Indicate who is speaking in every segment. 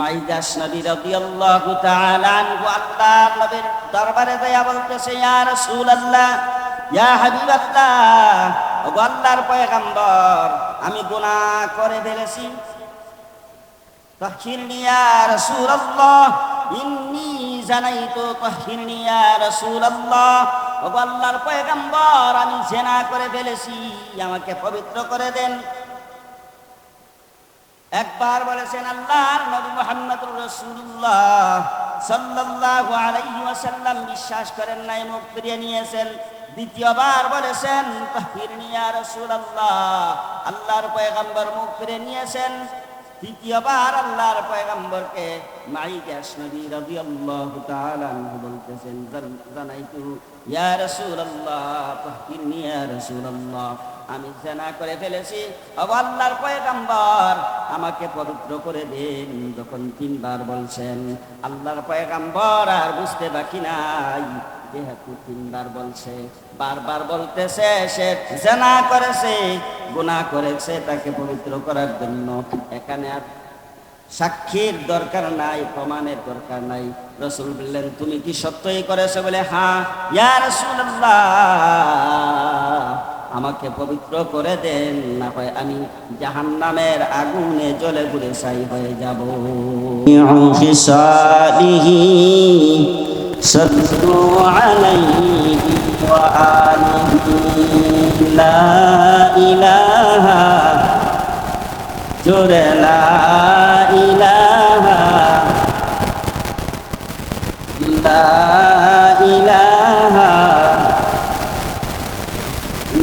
Speaker 1: মাইদাস নবী রাদিয়াল্লাহু তাআলা আনহু, আল্লাহ দরবারে দয়া বলতেছে আর সুল আল্লাহ ইয়া হাবিবাল্লাহ, ওগো আল্লাহর পয়গম্বর, আমি গুনাহ করে ফেলেছি। তাহকিরনি সুর রাসূলুল্লাহ, ইন্নি জানাইতু তাহকিরনি ইয়া সুর আল্লাহ আল্লাহর পয়গম্বর, আমি জেনা করে ফেলেছি, আমাকে পবিত্র করে দেন। একবার বলেছেন আল্লাহর নবী মুহাম্মদুর রাসূলুল্লাহ সাল্লাল্লাহু আলাইহি ওয়াসাল্লাম। বিশ্বাস করেন নাই, মুখ ফিরিয়ে নিয়েছেন। দ্বিতীয়বার বলেছেন তাহফিরনি ইয়া রাসূলুল্লাহ। আল্লাহর পয়গম্বর মুখ ফিরে নিয়েছেন। তৃতীয়বার আল্লাহর পয়গম্বরকে মাইকাস নবী রাদিয়াল্লাহু তাআলা আনহু বলতেছেন, জান- জানাইতু, ইয়া রাসূলুল্লাহ তাহফিরনি ইয়া রাসূলুল্লাহ। আমি জেনা করে ফেলেছি। ও আল্লাহর পয়গম্বর আমাকে পবিত্র করে দিন, যখন তিনবার বলছেন, আল্লাহর পয়গম্বর আর বুঝতে বাকি নাই। যেহেতু তিনবার বলছে, বারবার বলতেছে, সে জেনা করেছে, গুনাহ করেছে তাকে পবিত্র করার জন্য। এখানে আর সাক্ষীর দরকার নাই, প্রমাণের দরকার নাই। রসুল বললেন, তুমি কি সত্যই করেছ? বলে হ্যাঁ। ইয়া রাসূলুল্লাহ। আমাকে পবিত্র করে দেন, না হয় আমি জাহান নামের আগুনে জলে ঘুরে সাই হয়ে যাব। ইলাহা, লা ইলাহা।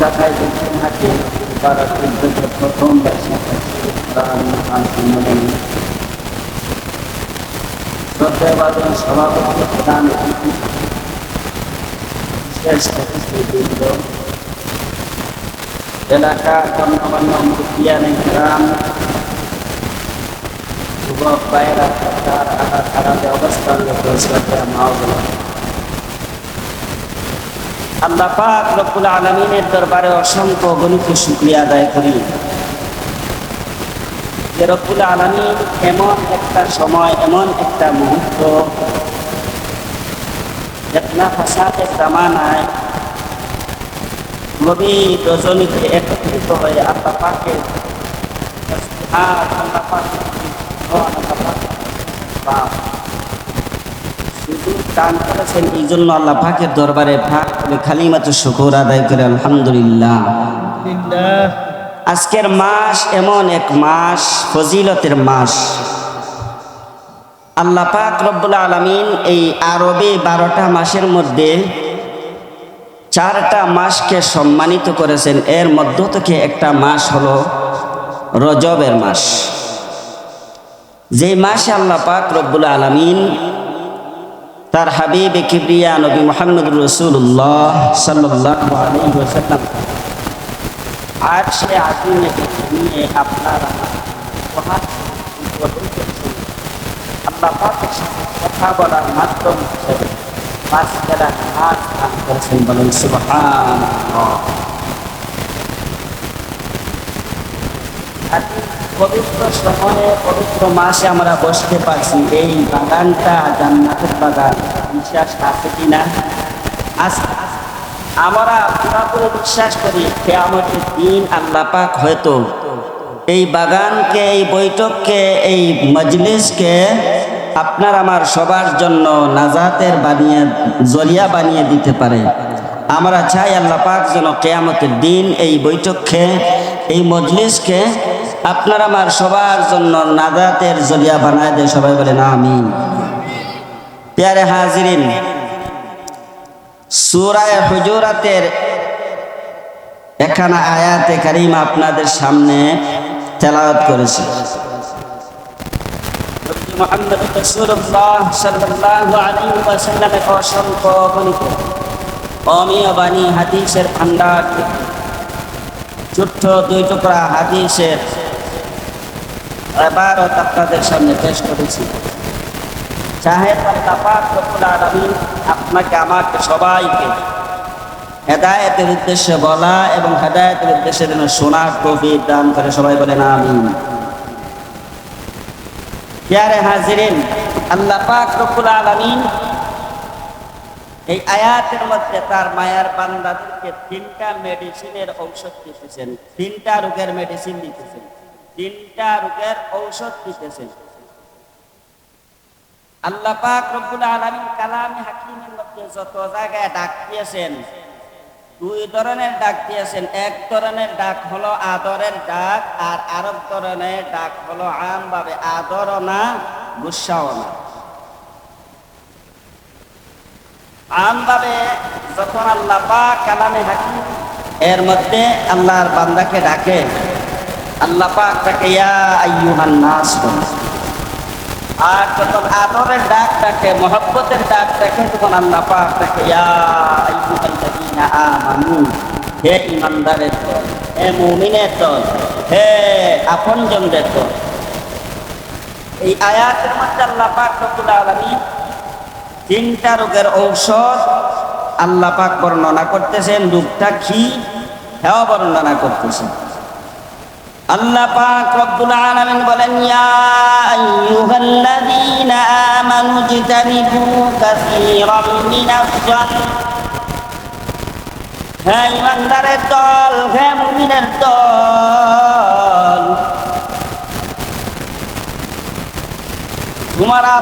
Speaker 1: Zakai Ibn Hakim ibarat bentuk berproton bahasa dan anti menunggu. Berdewadan salam dan itu Jelaka kawan-kawan Rupiah yang keram Sebuah bayaran Arab Arab Jawa Sekarang Sekarang Sekarang Sekarang আল্লাহ পাক রব্বুল আলমিনের দরবারে অসংখ্য গণিত শুক্রিয়া আদায় করি। যে রব্বুল আলমিন এমন একটা সময়, এমন একটা মুহূর্ত, যেতনা ফাঁসাতে জামানায় গভীর রজনীতে একত্রিত হয়ে আল্লাহ পাকে আল্লাহ পাক সুযোগ দান করেছেন, এই জন্য আল্লাহ পাকের দরবারে ভাগ করে খালি মাত্র শুকর আদায় করে, আলহামদুলিল্লাহ। আজকের মাস এমন এক মাস, ফজিলতের মাস। আল্লাহ পাক রব্বুল আলমিন এই আরবে বারোটা মাসের মধ্যে চারটা মাসকে সম্মানিত করেছেন। এর মধ্য থেকে একটা মাস হলো রজবের মাস। যে মাসে আল্লাহ পাক রব্বুল আলমিন তার হাবিব কিবরিয়া নবী মোহাম্মদ রসুল্লাহ সাল্লাহ আলহিহাল্লাম আর সে আদিনে নিয়ে আপনারা আল্লাহ পাকের সাথে কথা বলার মাধ্যম হিসেবে পাঁচ বেলা নামাজ দান করেছেন বলেন সুবহান পবিত্র সময়ে পবিত্র মাসে আমরা বসতে পারছি। এই বাগানটা জান্নাতের বাগান। বিশ্বাস আছে কিনা? আছে আমরা পুরাপুরি বিশ্বাস করি যে কেয়ামতের দিন আল্লাহ পাক হয়তো এই বাগানকে, এই বৈঠককে, এই মজলিসকে আপনার আমার সবার জন্য নাজাতের বানিয়ে, জরিয়া বানিয়ে দিতে পারে। আমরা চাই আল্লাহ পাক যেন কেয়ামতের দিন এই বৈঠককে, এই মজলিসকে আপনার আমার সবার জন্য নাজাতের জরিয়া বানায় দেয়, সবাই বলে না আমি পেয়ারে হাজিরিন, সুরায় হুজুরাতের এখানে আয়াতে কারিম আপনাদের সামনে তেলাওয়াত করেছে। মোহাম্মদ রসুল্লাহ সাল্লাল্লাহু আলাইহি হাদিসের ভান্ডার ছোট্ট দুই টুকরা হাদিসের এবারত আপনাদের সামনে পেশ করেছি। চাহে রব্বুল আপনাকে, আমাকে সবাইকে হেদায়েতের উদ্দেশ্যে বলা এবং হেদায়তের উদ্দেশ্যে যেন শোনার তৌফিক দান করে। সবাই বলেন আমিন। প্যারে হাজিরিন, আল্লাহ পাক রব্বুল আলামিন এই আয়াতের মধ্যে তার মায়ার বান্দাদেরকে তিনটা মেডিসিনের ঔষধ দিতেছেন, তিনটা রোগের মেডিসিন দিতেছেন। তিনটা রোগের ঔষধ দিতেছেন আল্লাহ পাক রব্বুল আলামিন কালামে হাকিমের মধ্যে যত জায়গায় ডাক দিয়েছেন, দুই ধরনের ডাক দিয়েছেন। এক ধরনের ডাক হলো আদরের ডাক আর আরেক ধরনের ডাক হলো আমভাবে আদরও না গুসাও না আমভাবে যখন আল্লাহ পাক কালামে হাকিম, এর মধ্যে আল্লাহর বান্দাকে ডাকে আল্লাহ পাক তাকে, ইয়া আইয়ুহান নাস। আর যখন আদরের ডাক ডাকে, মহব্বতের ডাক ডাকে, তখন আল্লাহ পাক তাকে, ইয়া আইয়ুহাল্লাযীনা আমানু, হে ইমানদারের দল, হে মুমিনের দল, হে আপনজনদের দল। এই আয়াতের মধ্যে আল্লাহ পাক রব্বুল তিনটা রোগের ঔষধ আল্লাহ পাক বর্ণনা করতেছেন, রোগটা কি? হ্যাঁ বর্ণনা করতেছেন। আল্লাহ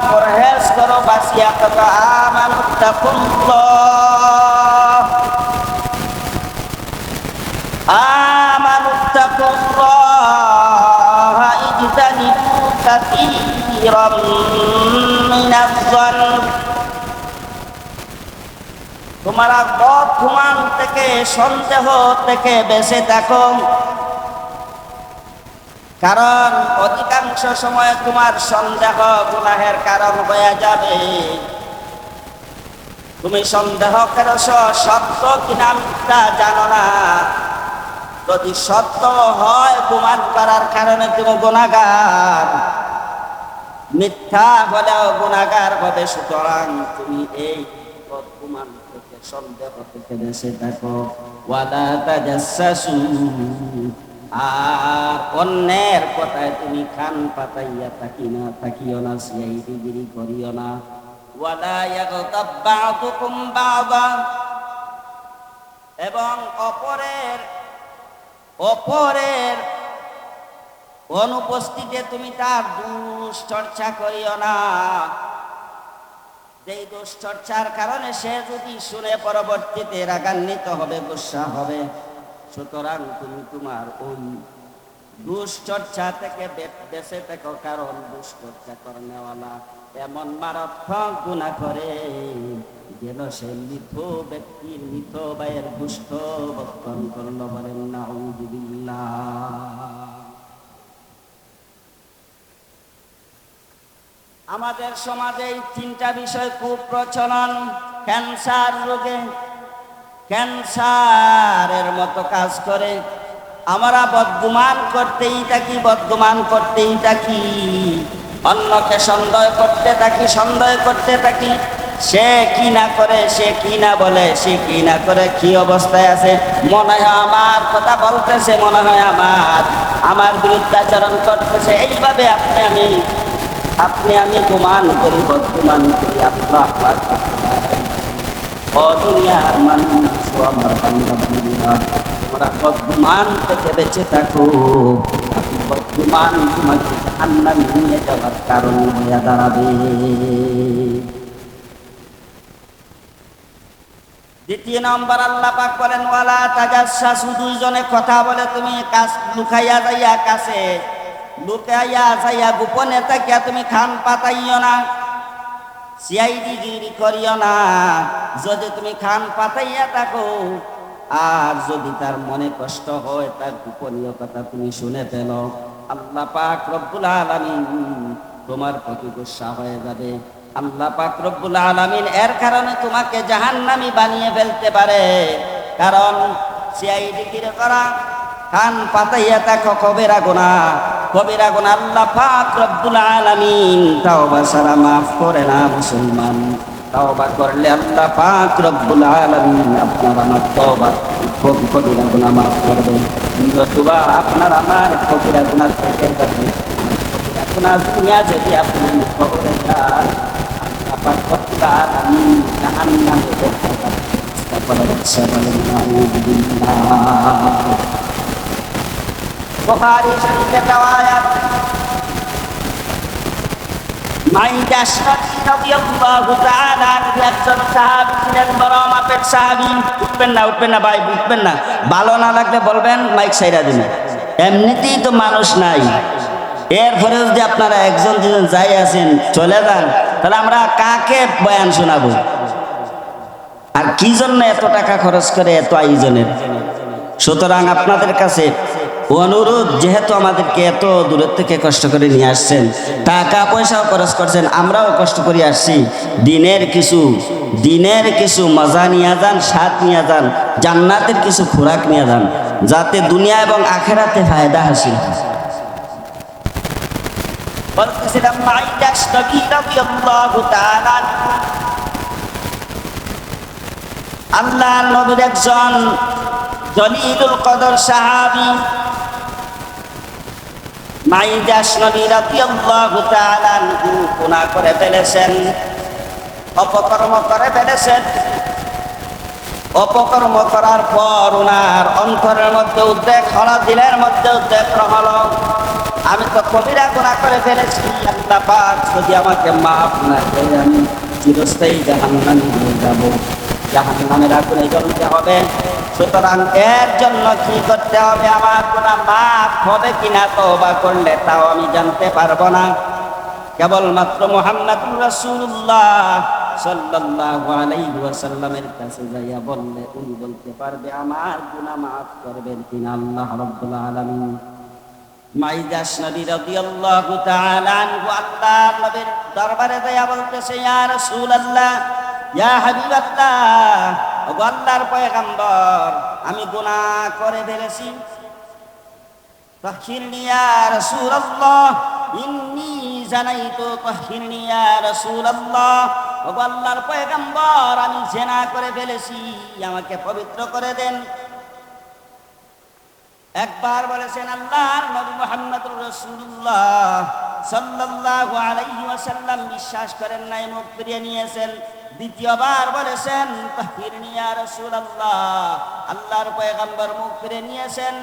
Speaker 1: পরহেজ করো বাসিয়া আমানু কাসীরাম মিনাজ জান্ব তোমরা বর্তমান থেকে, সন্দেহ থেকে বেঁচে থাকো। কারণ অধিকাংশ সময় তোমার সন্দেহ গুনাহের কারণ হয়ে যাবে। তুমি সন্দেহ করছ, সত্য কিনা মিথ্যা জানো না। যদি সত্য হয় গুমান করার কারণে তুমি গুণাগার মিথ্যা হলেও গুণাগার হবে, সুতরাং তুমি এই গুমান থেকে, সন্দেহ থেকে বেঁচে থাকো। ওয়াদা তাজাসসু আর অন্যের কথায় তুমি কান পাতাইয়া থাকি না থাকিও না সিয়াই ডিগ্রি করিও না। ওয়ালা ইয়াগতাব বা'দুকুম বা'দা, এবং অপরের অপরের অনুপস্থিতিতে তুমি তার দুশ্চর্চা করিও না। যেই দুশ্চর্চার কারণে সে যদি শুনে পরবর্তীতে রাগান্বিত হবে, গুসা হবে, সুতরাং তুমি তোমার ওই দুশ্চর্চা থেকে বেঁচে থেকো, কারণ দুশ্চর্চা করেওয়ালা এমন মারাত্মক গুণা করে যেন সে মিথ ব্যক্তির মিথ বায়ের দুষ্ট বক্ষণ করল বলেন না আমাদের সমাজে এই তিনটা বিষয় খুব প্রচলন। ক্যান্সার রোগে। ক্যান্সারের মতো কাজ করে। আমরা বদগুমান করতেই থাকি, বদগুমান করতেই থাকি। অন্যকে সন্দেহ করতে থাকি, সন্দেহ করতে থাকি। সে কি না করে, সে কি না বলে, সে কি না করে কি অবস্থায় আছে? মনে হয় আমার কথা বলতেছে, মনে হয় আমার আমার বিরুদ্ধাচরণ করতেছে। এইভাবে আপনি আমি আপনি, আমি গুমান করি করি বর্তমান নিয়ে যাওয়ার কারণ দ্বিতীয় নম্বর আল্লাহ পাক বলেন, ওয়ালা তাজাসসাসু দুইজনে কথা বলে, তুমি কাজ লুকাইয়া যাইয়া কাছে লুকাইয়া যাইয়া গোপনে থাকিয়া তুমি খান পাতাইও না সিআইডি গিরি করিও না। যদি তুমি খান পাতাইয়া থাকো, আর যদি তার মনে কষ্ট হয়, তার গোপনীয় কথা তুমি শুনে পেল আল্লাহ পাক রব্বুল আলামিন তোমার প্রতি গুসা হয়ে যাবে। আল্লাহ পাক রব্বুল আলামিন এর কারণে তোমাকে জাহান্নামী বানিয়ে ফেলতে পারে। কারণ সিআইডি কিরে কান পাতাইয়া দেখো কবেরা গোনা কবিরা গুণ আল্লাহ পাক রব্বুল আলামিন তাওবা সারা মাফ করে না, মুসলমান। তাওবা করলে আল্লাহ পাক রব্বুল আলামিন আপনার আমার তওবা কবিরা গুনাহ মাফ করবে নতুবা আপনার আমার কবিরা গুনাহ থেকে গুনাহ দুনিয়া যদি আপনি কবরে যান, আল্লাহ পাক রব্বুল আলামিন দেখতে পাবেন বুখারী শরীফে রওয়ায়াত মাপের উঠবেন না উঠবেন না ভাই, উঠবেন না। ভালো না বলবেন, মাইক সাইরা এমনিতেই তো মানুষ নাই। এরপরে যদি আপনারা একজন দুজন যাই আছেন, চলে যান, তাহলে আমরা কাকে বয়ান শোনাবো? আর কি জন্য এত টাকা খরচ করে এত আয়োজনের? সুতরাং আপনাদের কাছে অনুরোধ, যেহেতু আমাদেরকে এত দূরের থেকে কষ্ট করে নিয়ে আসছেন, টাকা পয়সাও খরচ করছেন, আমরাও কষ্ট করে আসছি। দিনের কিছু দিনের কিছু মজা নিয়ে যান, স্বাদ নিয়ে যান, জান্নাতের কিছু খোরাক নিয়ে যান, যাতে দুনিয়া এবং আখেরাতে ফায়দা হাসিল আল্লাহ নবীর একজন জলিলুল কদর সাহাবী মাইদাস নবী রাদিয়াল্লাহু তাআলা গুনাহ করে ফেলেছেন। অপকর্ম করে ফেলেছেন। অপকর্ম করার পর ওনার অন্তরের মধ্যে উদ্বেগ হলো, দিলের মধ্যে উদ্বেগ হলো। আমি তো কবিরা গুণা করে ফেলেছি যদি আমাকে মাফ না করে আমি চিরস্থায়ী জাহান্নামে যাব। জাহান্নামের আগুনে জ্বলতে হবে। সুতরাং এর জন্য কি করতে হবে? আমার গুণা মাফ হবে কিনা? তওবা করলে তাও আমি জানতে পারব না। কেবলমাত্র আলাইহি ওয়াসাল্লামের কাছে যাইয়া বললে বলতে পারবে, আমার কিনা আল্লাহ দরবারে যাইয়া বলতেছে, ইয়া আল্লাহর পয়গাম্বর, আমি গুনাহ করে ফেলেছি। তহিরনি ইয়া রাসূলুল্লাহ, ইন্নি জানাইতু তহিরনি ইয়া রাসূলুল্লাহ। ও আল্লাহর পয়গাম্বর, আমি জেনা করে ফেলেছি, আমাকে পবিত্র করে দেন। একবার বলেছেন আল্লাহর নবী মুহাম্মদুর রসুল্লাহ সাল্লাল্লাহু আলাইহি ওয়াসাল্লাম, বিশ্বাস করেন নাই, মুখ ফিরিয়ে নিয়েছেন। দ্বিতীয়বার বলেছেন তাহফিরনি ইয়া রাসূলুল্লাহ। আল্লাহর পয়গম্বর মুখ ফিরে নিয়েছেন।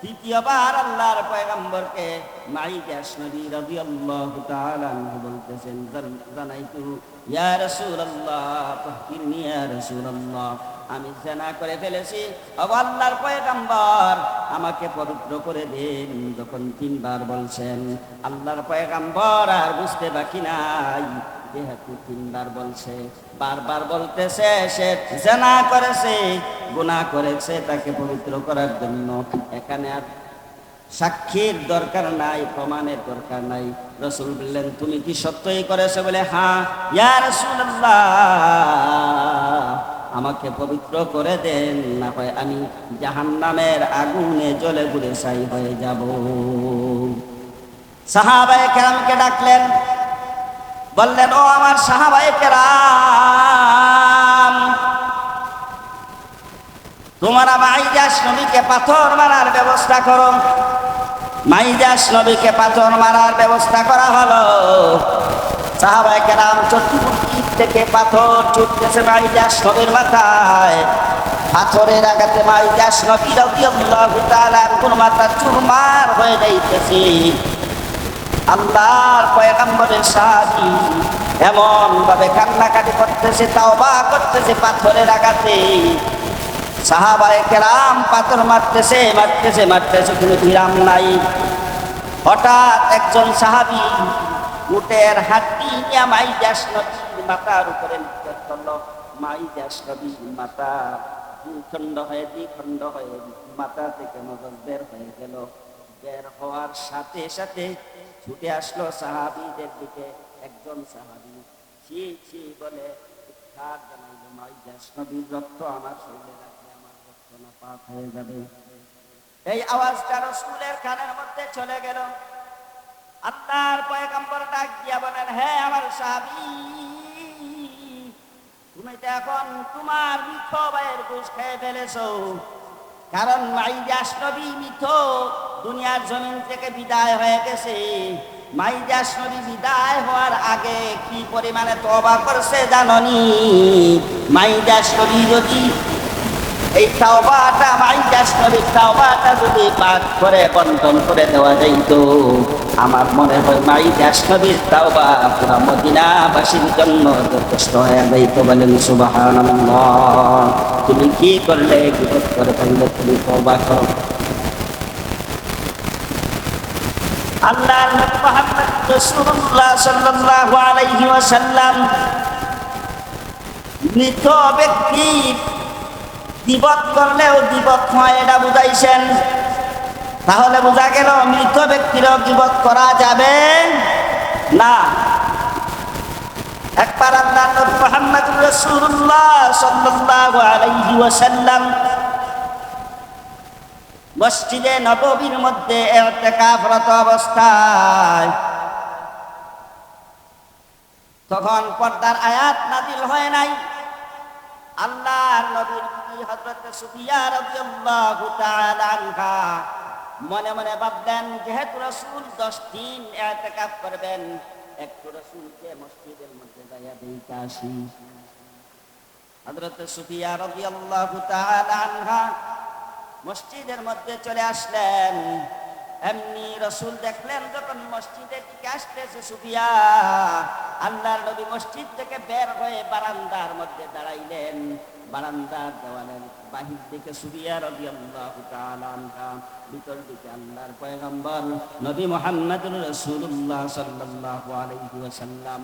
Speaker 1: তৃতীয়বার আল্লাহর পয়গম্বরকে মাইদাস নবী রাদিয়াল্লাহু তাআলা আনহু বলতেছেন, জান- জানাইতু, ইয়া রাসূলুল্লাহ তাহকিরনি ইয়া রাসূলুল্লাহ। আমি জেনা করে ফেলেছি ও আল্লাহর পয়গম্বর, আমাকে পবিত্র করে দেন। যখন তিনবার বলছেন, আল্লাহর পয়গম্বর আর বুঝতে বাকি নাই। তিনবার বলছে, বারবার বলতেছে করেছে করেছে তাকে পবিত্র করার জন্য। এখানে আর সাক্ষীর দরকার নাই, প্রমাণের দরকার নাই। রসুল বললেন, তুমি কি সত্যই করেছ? বলে হ্যাঁ ইয়া আমাকে পবিত্র করে দেন, না হয় আমি জাহান্নামের আগুনে জলে ঘুরে ছাই হয়ে যাব। সাহাবায়ে কেরামকে ডাকলেন বললেন, ও আমার সাহাবায়ে কেরাম, তোমরা মাইদাস নবীকে পাথর মারার ব্যবস্থা করো। মাইদাস নবীকে পাথর মারার ব্যবস্থা করা হলো। সাহাবায়ে কেরাম চতুর্দিক থেকে পাথর ছুটতেছে মাইদাস নবীর মাথায়। পাথরের আঘাতে মাইদাস নবী তাআলা কোন মাথা চুরমার হয়ে যাইতেছে। আল্লাহর পয়গম্বরের সাহাবী এমন ভাবে কান্নাকাটি করতেছে, তাওবা করতেছে, পাথরের আঘাতে। সাহাবায়ে কেরাম পাথর মারতেছে মারতেছে মারতেছে, কোনো বিরাম নাই। হঠাৎ একজন সাহাবী উটের হাড্ডি নিয়ে মাই দাস নদীর মাথার উপরে নিক্ষেপ করল। মাই দাস নদীর মাথা খণ্ড হয়ে দ্বিখণ্ড হয়ে, মাথা থেকে মগজ বের হয়ে গেল। বের হওয়ার সাথে সাথে ছুটে আসলো সাহাবিদের দিকে একজন সাহাবি। ছি ছি বলে মাই আমার আমার মধ্যে চলে বলেন হ্যাঁ আমার তুমি তো এখন তোমার মিথ ভাইয়ের ঘুষ খেয়ে ফেলেছো। কারণ মাইদাস নবী মিথ দুনিয়ার জমিন থেকে বিদায় হয়ে গেছে। মাইদাস নবী বিদায় হওয়ার আগে কি পরিমাণে তবা করছে জাননি? মাইদাস নবী যদি এই তাওবাটা মাইদাস নবীর তাওবাটা যদি পাঠ করে বন্টন করে দেওয়া যাইত, আমার মনে হয় মাইদাস নবীর তাওবা পুরা মদিনাবাসীর জন্য যথেষ্ট হয়ে যাইত বলেন সুবহানাল্লাহ। তুমি কি করলে, বিপদ করে ফেললে তুমি তওবা করো। আল্লাহ মুহাম্মদ রাসূলুল্লাহ সাল্লাল্লাহু আলাইহি মৃত ব্যক্তি দিবত করলেও দিবত হয়, এটা বুঝাইছেন? তাহলে বোঝা গেল মৃত ব্যক্তিরও দিবত করা যাবে না। একবার আল্লাহ মুহাম্মদ রাসূলুল্লাহ সাল্লাল্লাহু আলাইহি ওয়াসাল্লাম মসজিদে নববীর মধ্যে ইরতিকাফরত অবস্থায়। তখন পর্দার আয়াত নাজিল হয় নাই। আল্লাহর নবীর বিবি হযরত সুফিয়া রাদিয়াল্লাহু তাআলা আনহা মনে মনে ভাবলেন, যেহেতু রাসূল 10 দিন ইতিকাফ করবেন, একটু রাসূলকে মসজিদের মধ্যে যাইয়া দিতে আসি। হযরত সুফিয়া রাদিয়াল্লাহু তাআলা মসজিদের মধ্যে চলে আসলেন। এমনি রসুল দেখলেন, যখন মসজিদের দিকে আসতেছে সুফিয়া, আল্লাহর নবী মসজিদ থেকে বের হয়ে বারান্দার মধ্যে দাঁড়াইলেন। বারান্দার দেওয়ালের বাহির দিকে সুফিয়া রবি আল্লাহ ভিতর দিকে আল্লাহর পয়গম্বর নবী মোহাম্মদুর রসুল্লাহ সাল্লাল্লাহু আলাইহি ওয়াসাল্লাম।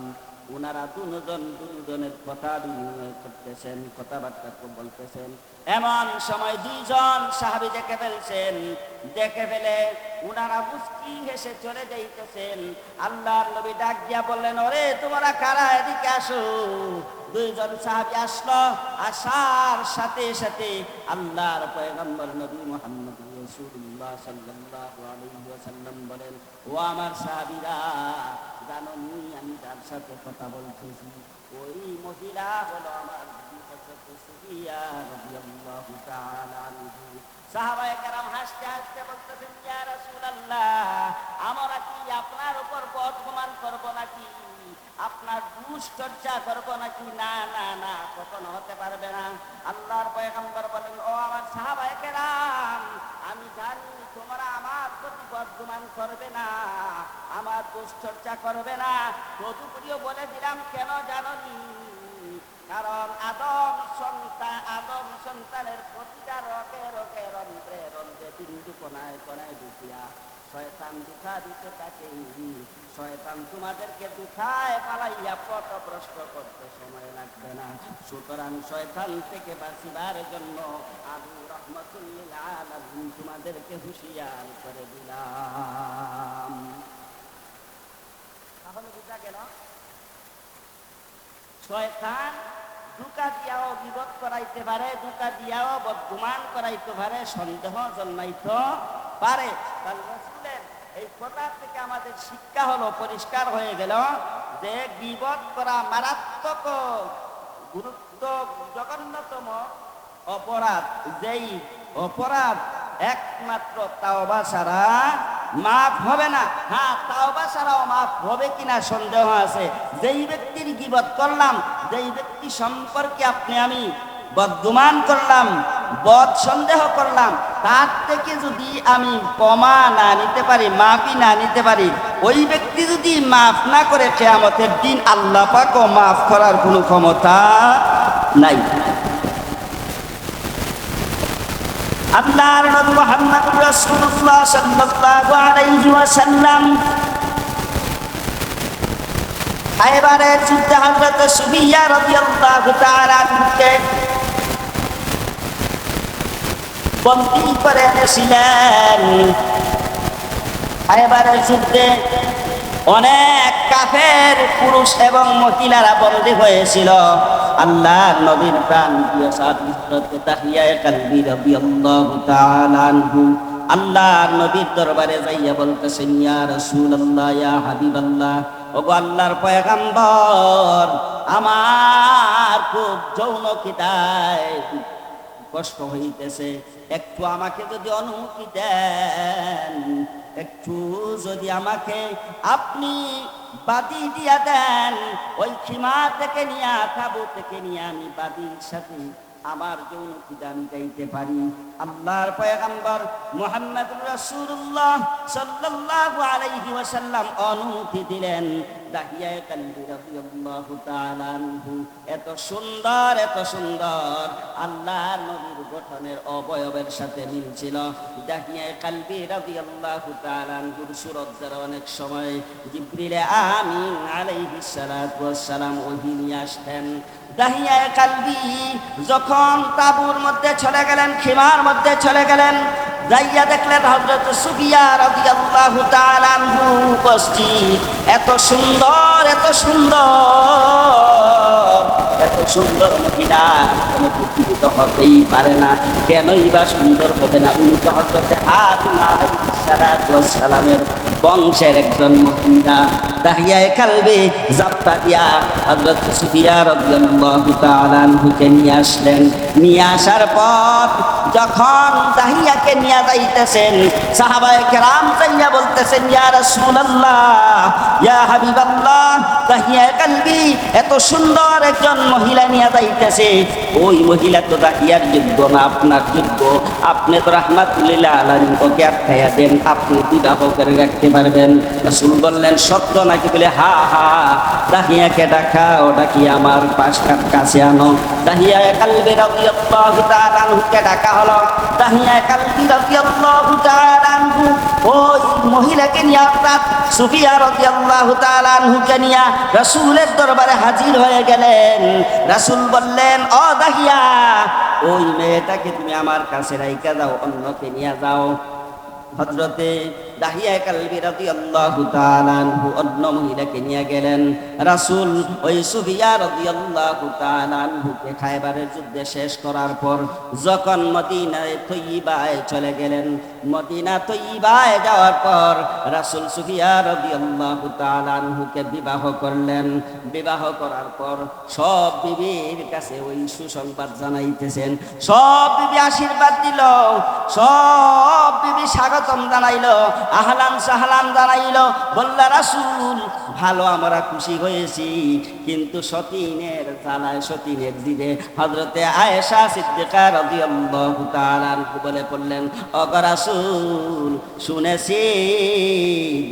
Speaker 1: ওনারা দুজন, দুজনের কথা বিনিময় করতেছেন, কথাবার্তা বলতেছেন। এমন সময় দুইজন সাহাবি দেখে ফেলছেন। দেখে ফেলে উনারা মুস্কি হেসে চলে যাইতেছেন। আল্লাহর নবী ডাক দিয়া বললেন, ওরে, তোমরা কারা? এদিকে আসো। দুইজন সাহাবি আসলো। আসার সাথে সাথে আল্লাহর পয়গম্বর নবী মোহাম্মদ রাসূলুল্লাহ সাল্লাল্লাহু আলাইহি ওয়াসাল্লাম বলেন, ও আমার সাহাবীরা জানো আমি যার সাথে কথা বলতেছি। ওই মহিলা হলো আমার আমরা কি আপনার উপর বদগুমান করব নাকি? আপনার দুষ চর্চা করব নাকি? না না না, কখনো হতে পারবে না। আল্লাহর পয়গম্বর বলেন, ও আমার সাহাবায়ে কেরাম আমি জানি তোমরা আমার প্রতি বদগুমান করবে না, আমার দুশ্চর্চা করবে না। তদুপরিও বলে দিলাম, কেন জাননি? কারণ আদম সন্তান, আদম সন্তানের প্রতিটা রকে রকে রন্ধ্রে রন্ধ্রে বিন্দু কোনায় কোনায় ঢুকিয়া শয়তান দুঃখা দিতে থাকে শয়তান তোমাদেরকে দুঃখায় পালাইয়া পথ প্রশ্ন করতে সময় লাগবে না। সুতরাং শয়তান থেকে বাঁচিবার জন্য আমি রহমতুল্লিল তোমাদেরকে হুঁশিয়ার করে দিলাম। তাহলে বুঝা গেল, শয়তান দুকা দিয়াও বিপদ করাইতে পারে দুকা দিয়াও বদগুমান করাইতে পারে, সন্দেহ জন্মাইতে পারে। এই কথা থেকে আমাদের শিক্ষা হলো, পরিষ্কার হয়ে গেল যে বিপদ করা মারাত্মক গুরুত্ব জঘন্যতম অপরাধ। যেই অপরাধ একমাত্র তাওবা ছাড়া মাফ হবে না। হ্যাঁ তাওবা ছাড়াও মাফ হবে কিনা সন্দেহ আছে। যেই ব্যক্তির গিবত করলাম, যেই ব্যক্তি সম্পর্কে আপনি আমি বদগুমান করলাম বদ সন্দেহ করলাম। তার থেকে যদি আমি কমা না নিতে পারি, মাফি না নিতে পারি, ওই ব্যক্তি যদি মাফ না করে কেয়ামতের দিন আল্লাহ পাকও মাফ করার কোনো ক্ষমতা নাই। আল্লাহর নবী মুহাম্মদ রাসূলুল্লাহ সাল্লাল্লাহু আলাইহি ওয়াসাল্লাম খায়বারের যুদ্ধে হযরত সুবিয়া রাদিয়াল্লাহু তাআলা আনহুকে বন্দী করে এনেছিলেন খায়বারের যুদ্ধে অনেক কাফের পুরুষ এবং মহিলারা বন্দী হয়েছিল আল্লাহ নবীর প্রাণ সাহাবী হযরত তাহিয়া কালবি তাআলা আল্লাহ নবীর দরবারে যাইয়া বলতেছেন ইয়া রাসূলুল্লাহ ইয়া হাবিবাল্লাহ ওগো আল্লাহর পয়গাম্বর আমার খুব যৌন খিদায় কষ্ট হইতেছে। একটু আমাকে যদি অনুমতি দেন, একটু যদি আমাকে আপনি বাদি দিয়া দেন, ওই খিমা থেকে নিয়ে খাব থেকে নিয়ে আমি বাদির সাথে আমার যৌন খিদা মিটাইতে পারি। আল্লাহর পয়গাম্বর মোহাম্মদ রাসূলুল্লাহ সাল্লাল্লাহু আলাইহি ওয়াসাল্লাম অনুমতি দিলেন দাহিয়া কালবি রাদিয়াল্লাহু তাআলা এত সুন্দর এত সুন্দর। আল্লাহ নবীর গঠনের অবয়বের সাথে মিল ছিল দাহিয়া কালবি রাদিয়াল্লাহু তাআলা আনহুর সুরত দ্বারা অনেক সময় জিবরিল আমিন আলাইহিস সালাতু ওয়াস সালাম ওহী নিয়ে আসতেন। দাহিয়ায় কালবি, যখন তাবুর মধ্যে চলে গেলেন, খিমার মধ্যে চলে গেলেন, যাইয়া দেখলেন হজরত সুফিয়া রাদিয়াল্লাহু তাআলা উপস্থিত। এত সুন্দর এত সুন্দর এত সুন্দর মহিলা কোনো হতেই পারে না। কেনই বা সুন্দর হবে না? উনি তো হজরতে বংশের একজন মহিলা। দাহিয়ায় কালবে জাপ্তা দিয়া হযরত সুফিয়া রাদিয়াল্লাহু তাআলা আনহুকে নিয়ে আসলেন। নিয়ে আসার পর যখন দাহিয়াকে নিয়ে যাইতেছেন, সাহাবায়ে কেরাম যাইয়া বলতেছেন, ইয়া রাসূলুল্লাহ, ইয়া হাবিবাল্লাহ দাহিয়া কালবি, এত সুন্দর একজন মহিলা নিয়ে যাইতেছে। ওই মহিলা তো দাহিয়ার যোগ্য না আপনার যোগ্য আপনি তো রাহমাতুল্লিল্লাহ আলামিন ওকে আটকাইয়া দেন, আপনি বিবাহ করে রাখতে পারবেন? রাসূল বললেন, সত্য নাকি? বলে, হা হা দাহিয়াকে ডাকা ও ডাকি আমার পাশ কাছে আনো? দাহিয়া কালবে তাআলা আনহুকে ডাকা হলো। দাহিয়া কালবি তাআলা আনহু, ওই মহিলাকে নিয়ে আপনার সুফিয়া রাদিয়াল্লাহু তাআলা আনহুকে নিয়ে রাসূলের দরবারে হাজির হয়ে গেলেন। রাসূল বললেন অ দাহিয়া ওই মেয়েটাকে তুমি আমার কাছে রাইকা দাও অন্যকে নিয়ে যাও। হজরতে দাহিয়া কালবি রাদিয়াল্লাহু তাআলা আনহু অন্য মহিলাকে নিয়ে গেলেন। রাসূল ওই সুফিয়া রাদিয়াল্লাহু তাআলা আনহুকে খায়বারের যুদ্ধে শেষ করার পর যখন মদিনায় তৈবায় চলে গেলেন, মদিনা তৈবায় যাওয়ার পর রাসূল সুফিয়া রাদিয়াল্লাহু তাআলা আনহুকে বিবাহ করলেন। বিবাহ করার পর সব বিবির কাছে ওই সুসংবাদ জানাইতেছেন। সব বিবি আশীর্বাদ দিল, সব বিবি স্বাগতম জানাইলো আহলান সাহলাম জানাইলো বললা, রাসুল, ভালো, আমরা খুশি হয়েছি। কিন্তু সতীনের জানায় সতীনের দিনে হজরতে আয়েশা সিদ্দিকা তাআলা বলে পড়লেন অগ রাসূল, শুনেছি,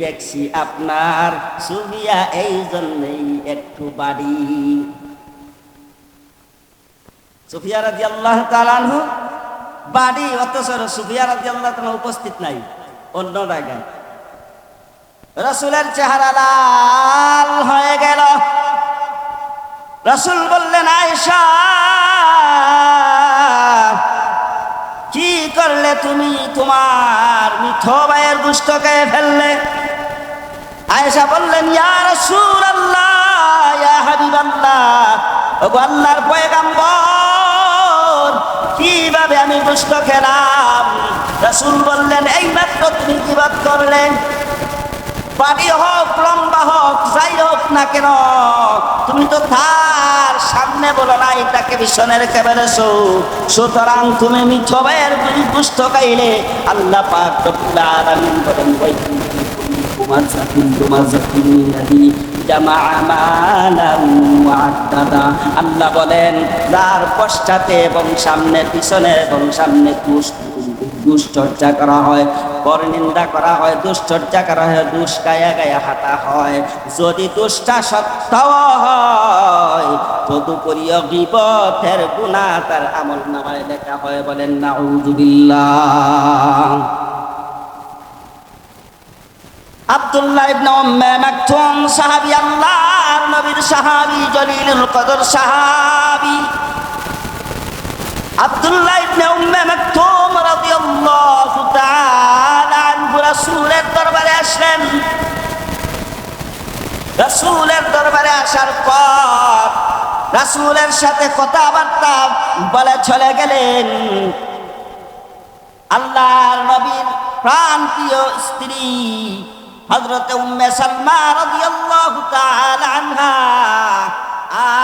Speaker 1: দেখছি আপনার সুবিয়া এই জন্যেই একটু বাড়ি। সুফিয়া তাআলা আনহু, বাড়ি অথচ সুফিয়া রাদিয়াল্লাহু তাআলা উপস্থিত নাই। অন্য জায়গায় রসুলের চেহারা লাল হয়ে গেল। রসুল বললেন আয়সা কি করলে তুমি তোমার মিঠো ভাইয়ের দুষ্ট খেয়ে ফেললে? আয়েশা বললেন, ইয়া রাসূল আল্লাহ ইয়া হাবিব আল্লাহ ওগো আল্লাহর পয়গাম্বর কীভাবে আমি দুষ্ট খেলাম? রাসূল বললেন, এই মাত্র তুমি কিবাদ করলেন বাড়ি হোক, লম্বা হোক, যাই হোক না কেন, তুমি তো তার সামনে বলো না, এটাকে পিছনে রেখে বেড়েছো সুতরাং তুমি ভাইয়ের দুষ্ট গাইলে আল্লাহ পাক রব্বুল আলামিন বলেন জামা মালাম ওয়াদাদা আল্লাহ বলেন, যার পশ্চাতে এবং সামনে, পিছনে এবং সামনে দুশ্চর্চা করা হয়, পরনিন্দা করা হয়, দুশ্চর্চা করা হয়, দুষ গায়া গায়া হাঁটা হয়। যদি দুষ্টা সত্য হয় তদুপরিও বিপথের গুণা তার আমল নামায় লেখা হয় বলেন, নাউজুবিল্লাহ। আব্দুল্লাহ ইবনে উম্মে মাকতুম, সাহাবী আল্লাহর নবীর সাহাবী জলিলুল কদর সাহাবী। আব্দুল্লাহ ইবনে উম্মে মাকতুম রাদিয়াল্লাহু তাআলা আনহু রাসূলের দরবারে আসলেন। রাসূলের দরবারে আসার পর রাসূলের সাথে কথাবার্তা বলে চলে গেলেন। আল্লাহর নবীর প্রান্তীয় স্ত্রী হযরতে উম্মে সালমা রাদিয়াল্লাহু তাআলা আনহা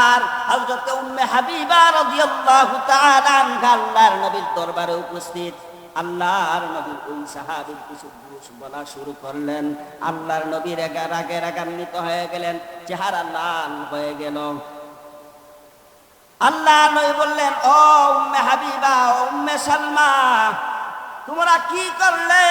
Speaker 1: আর হযরতে উম্মে হাবিবা রাদিয়াল্লাহু তাআলা আনহা আল্লাহর নবীর দরবারে উপস্থিত। আল্লাহর নবীর ওই সাহাবীর কিছু দোষ বলা শুরু করলেন। আল্লাহর নবীর এগার আগে রাগান্বিত হয়ে গেলেন, চেহারা লাল হয়ে গেল। আল্লাহ নবী বললেন, ও উম্মে হাবিবা উম্মে সালমা, তোমরা কি করলে?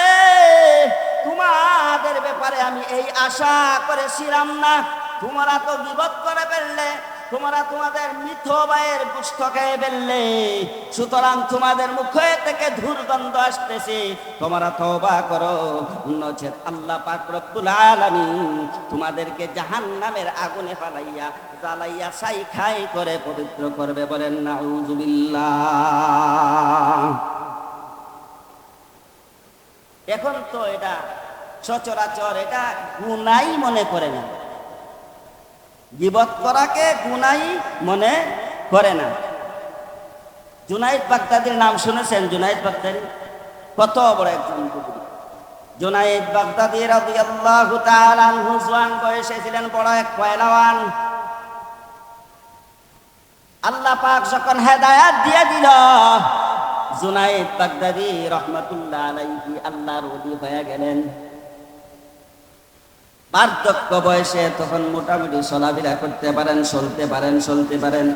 Speaker 1: তোমাদের ব্যাপারে আমি এই আশা করেছিলাম না। তোমরা তো বিপদ করে ফেললে, তোমরা তোমাদের মৃত ভাইয়ের গুষ্ঠ খেয়ে ফেললে। সুতরাং তোমাদের মুখে থেকে দুর্গন্ধ আসতেছে। তোমরা তওবা করো নচেত আল্লাহ পাক রব্বুল আলামিন তোমাদেরকে জাহান্নামের আগুনে ফালাইয়া, জ্বালাইয়া সাই খাই করে পবিত্র করবে বলেন, নাউজুবিল্লাহ। এখন তো এটা সচরাচর এটা গুনাই মনে করে না। গিবত করাকে গুনাই মনে করে না। জুনাইদ বাগদাদির নাম শুনেছেন? জুনাইদ বাগদাদি? কত বড় একজন জুনাইদ বাগদাদি রাদিয়াল্লাহু তাআলা আনহু বয়সে ছিলেন বড় এক পয়লাওয়ান। আল্লাহ পাক যখন হেদায়াত দিয়ে দিল জুনাইদ বাগদাদি রহমাতুল্লাহ আলাইহি আল্লাহর ওলি হয়ে গেলেন। বার্ধক্য বয়সে তখন মোটামুটি চলাফেরা করতে পারেন, চলতে পারেন চলতে পারেন।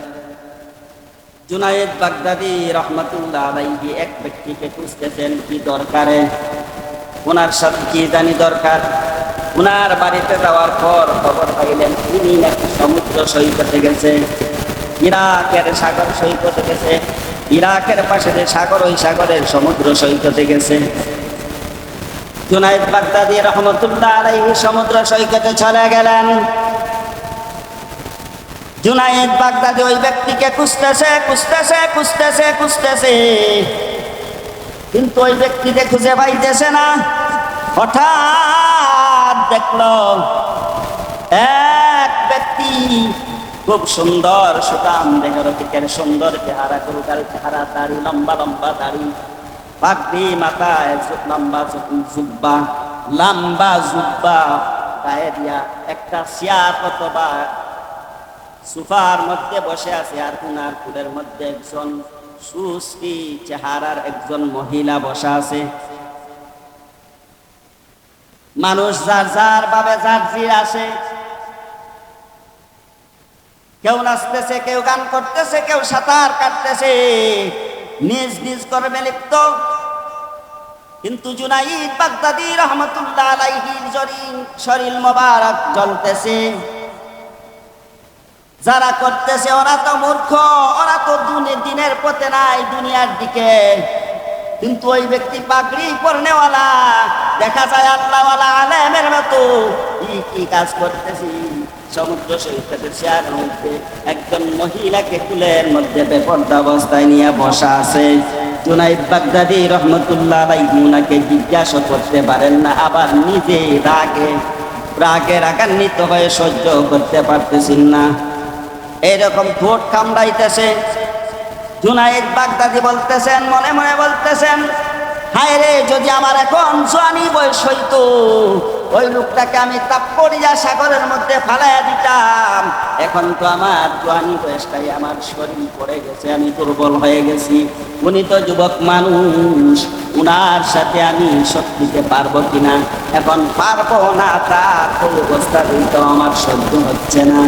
Speaker 1: জুনাইদ বাগদাদি রহমাতুল্লাহ আলাইহি এক ব্যক্তিকে খুঁজতেছেন, কি দরকারে? ওনার সাথে কি জানি দরকার? ওনার বাড়িতে যাওয়ার পর খবর পাইলেন, তিনি নাকি সমুদ্র সৈকতে গেছে। ইরাকের সাগর সৈকতে গেছে। ইরাকের পাশে যে সাগর, ওই সাগরের সমুদ্র সৈকতে গেছে। জুনাইদ বাগদাদি রহমতুল্লাহ আলাইহি সমুদ্র সৈকতে চলে গেলেন। জুনাইদ বাগদাদি ওই ব্যক্তিকে খুঁজতেছে খুঁজতেছে খুঁজতেছে খুঁজতেছে। কিন্তু ওই ব্যক্তিকে খুঁজে পাইতেছে না। হঠাৎ দেখল, এক ব্যক্তি খুব সুন্দর সুতাম দেহের সুন্দর চেহারা করুকার চেহারা, দাড়ি লম্বা লম্বা দাড়ি। পাগড়ি মাথায় লম্বা জুব্বা লম্বা জুব্বা গায়ে দিয়া একটা চেয়ার অথবা সুফার মধ্যে বসে আছে আর উনার ফুলের মধ্যে একজন সুশ্রী চেহারার একজন মহিলা বসা আছে। মানুষ যার যার ভাবে যার জি আসে কেউ নাচতেছে, কেউ গান করতেছে, কেউ সাঁতার কাটতেছে। নিজ নিজ কর্মে লিপ্ত। কিন্তু জুনাইদ বাগদাদি রহমতুল্লাহ আলাইহির জরিন শরীর মোবারক জ্বলতেছে। যারা করতেছে, ওরা তো মূর্খ, ওরা তো দুনে দিনের পথে নাই দুনিয়ার দিকে। কিন্তু ওই ব্যক্তি পাগড়ি পরনেওয়ালা, দেখা যায় আল্লাহওয়ালা আলেমের মতো। কি কাজ করতেছি? সমুদ্র সৈকতের চেয়ারের মধ্যে একজন মহিলাকে কুলের মধ্যে বেপর্দা অবস্থায় নিয়ে বসা আছে। জুনাইদ বাগদাদি রহমতুল্লাহ উনাকে জিজ্ঞাসা করতে পারেন না, আবার নিজে রাগে রাগে রাগান্বিত হয়ে সহ্য করতে পারতেছেন না। এরকম ঠোঁট কামড়াইতেছে। জুনাইদ বাগদাদি বলতেছেন, মনে মনে বলতেছেন হায় রে যদি আমার এখন জোয়ানি বয়স হইতো, ওই লোকটাকে আমি তাপ্পরিয়া সাগরের মধ্যে ফালাইয়া দিতাম। এখন তো আমার জোয়ানি বয়সটাই আমার শরীর পড়ে গেছে, আমি দুর্বল হয়ে গেছি। উনি তো যুবক মানুষ, উনার সাথে আমি শক্তিতে পারব কিনা? এখন পারব না, তার ওই অবস্থাতেই তো আমার সহ্য হচ্ছে না।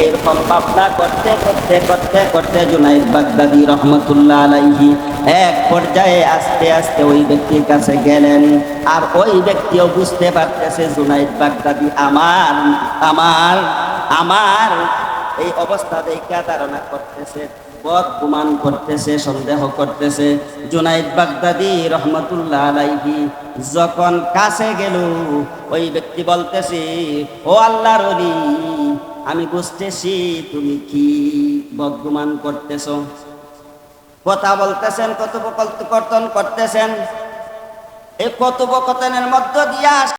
Speaker 1: এইরকম ভাবনা করতে করতে করতে করতে জুনাইদ বাগদাদি রহমতুল্লাহ আলাইহি এক পর্যায়ে আস্তে আস্তে ওই ব্যক্তির কাছে গেলেন। আর ওই ব্যক্তিও বুঝতে পারতেছে, জুনাইদ বাগদাদি আমার আমার আমার। এই অবস্থা দেখা ধারণা করতেছে, বদ গুমান করতেছে, সন্দেহ করতেছে, জুনাইদ বাগদাদি রহমতুল্লাহ আলাইহি, যখন কাছে গেল, ওই ব্যক্তি বলতেছে, ও আল্লাহর অলি আমি বুঝতেছি তুমি কি বদগুমান করতেছ। কথা বলতেছেন কথোপকর্তন করতেছেন। এই কথোপকথনের মধ্য দিয়া